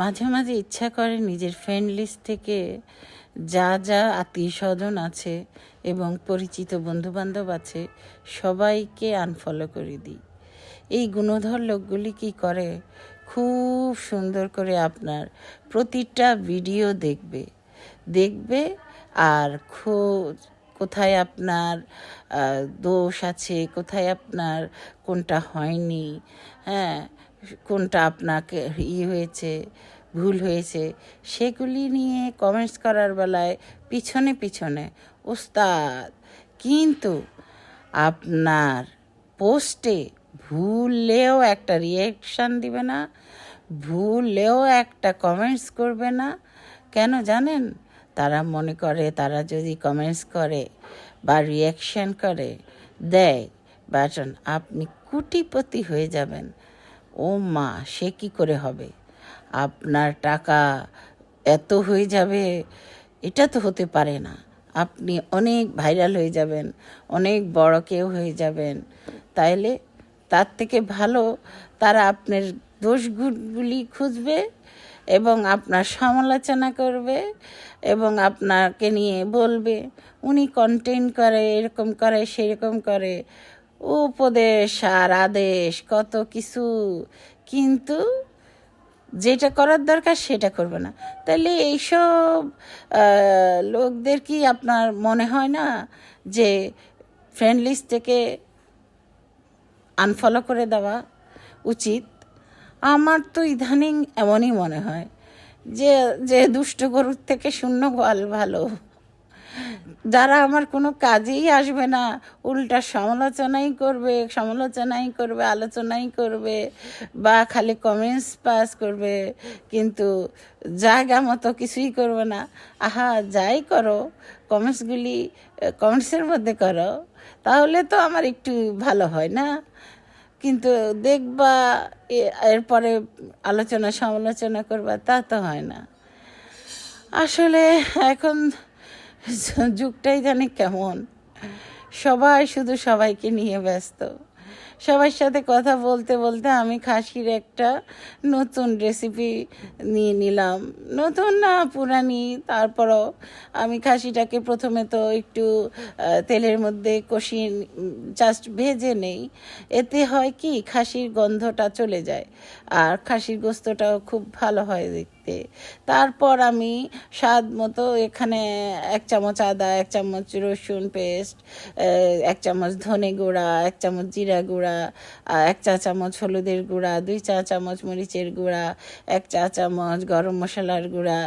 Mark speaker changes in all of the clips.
Speaker 1: মাঝে মাঝে ইচ্ছা করে নিজের ফ্রেন্ড লিস্ট থেকে যা যা আত্মীয় স্বজন আছে এবং পরিচিত বন্ধুবান্ধব আছে, সবাইকে আনফলো করে দিই। এই গুণধর লোকগুলি কি করে? খুব সুন্দর করে আপনার প্রতিটা ভিডিও দেখবে। দেখবে আর খোঁজ, কোথায় আপনার দোষ আছে, কোথায় আপনার কোনটা হয়নি হ্যাঁ? কোনটা আপনাকে ই হয়েছে, ভুল হয়েছে, সেগুলি নিয়ে কমেন্টস করার বেলায় পিছনে পিছনে, ওস্তাদ, কিন্তু আপনার পোস্টে ভুলেও একটা রিয়াকশান দিবে না, ভুলেও একটা কমেন্টস করবে না। কেন জানেন? তারা মনে করে, তারা যদি কমেন্টস করে বা রিয়াকশান করে, দেয় বাটন আপনি কুটিপতি হয়ে যাবেন। ও মা, সে কি করে হবে? আপনার টাকা এত হয়ে যাবে? এটা তো হতে পারে না। আপনি অনেক ভাইরাল হয়ে যাবেন, অনেক বড় কেউ হয়ে যাবেন। তাইলে তার থেকে ভালো তারা আপনার দোষগুলি খুঁজবে এবং আপনার সমালোচনা করবে এবং আপনাকে নিয়ে বলবে, উনি কন্টেন্ট করে, এরকম করে, সেরকম করে। উপদেশ আর আদেশ, কত কিছু। কিন্তু যেটা করার দরকার সেটা করবে না। তাহলে এইসব লোকদের কি আপনার মনে হয় না যে ফ্রেন্ড লিস্ট থেকে আনফলো করে দেওয়া উচিত? আমার তো ইদানিং এমনই মনে হয় যে যে দুষ্ট গরুর থেকে শূন্য গোয়াল ভালো। যারা আমার কোনো কাজেই আসবে না। উল্টা সমালোচনাই করবে সমালোচনাই করবে, আলোচনাই করবে বা খালি কমেন্টস পাস করবে। কিন্তু জায়গা মতো কিছুই করবে না। আহা, যাই করো কমেন্টসগুলি কমেন্টসের মধ্যে করো, তাহলে তো আমার একটু ভালো হয় না। কিন্তু দেখবা এরপরে আলোচনা, সমালোচনা করবা, তা তো হয় না। আসলে এখন যুগটাই জানি কেমন। সবাই শুধু সবাইকে নিয়ে ব্যস্ত। সবার সাথে কথা বলতে বলতে আমি খাসির একটা নতুন রেসিপি নিয়ে নিলাম। নতুন না, পুরানি। তারপরও আমি খাসিটাকে প্রথমে তো একটু তেলের মধ্যে কষিয়ে জাস্ট ভেজে নেই। এতে হয় কি, খাসির গন্ধটা চলে যায়। আর খাসির গোস্তটাও খুব ভালো হয় দেখতে। তারপর আমি স্বাদ মতো এখানে এক চামচ আদা, এক চামচ রসুন পেস্ট এক চামচ ধনে গুঁড়া, এক চামচ জিরা গুঁড়া এক চা চামচ হলুদের গুঁড়া, দুই চা চামচ মরিচের গুঁড়া, এক চা চামচ গরম মশলার গুঁড়া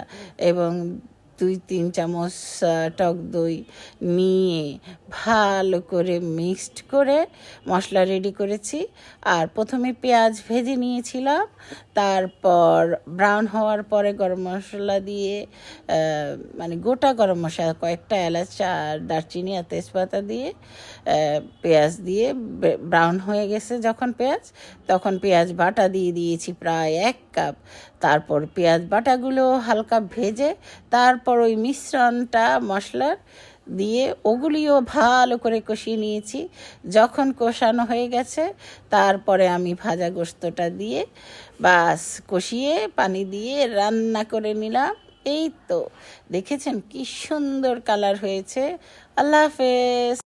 Speaker 1: এবং দুই, তিন চামচ টক দই নিয়ে ভালো করে মিক্সড করে মশলা রেডি করেছি। আর প্রথমে পেঁয়াজ ভেজে নিয়েছিলাম। তারপর ব্রাউন হওয়ার পরে গরম মশলা দিয়ে মানে গোটা গরম মশলা, কয়েকটা এলাচ আর দারচিনি আর তেজপাতা দিয়ে পেঁয়াজ দিয়ে ব্রাউন হয়ে গেছে যখন পেঁয়াজ। তখন পেঁয়াজ বাটা দিয়ে দিয়েছি প্রায় এক কাপ। তারপর পেঁয়াজ বাটাগুলো হালকা ভেজে তারপর ওই মিশ্রণটা মশলার দিয়ে ওগুলিও ভালো করে কষিয়ে নিয়েছি। যখন কষানো হয়ে গেছে, তারপরে আমি ভাজা গোস্তটা দিয়ে বাস কষিয়ে পানি দিয়ে রান্না করে নিলাম। এই তো, দেখেছেন কি সুন্দর কালার হয়েছে। আল্লাহ হাফেজ।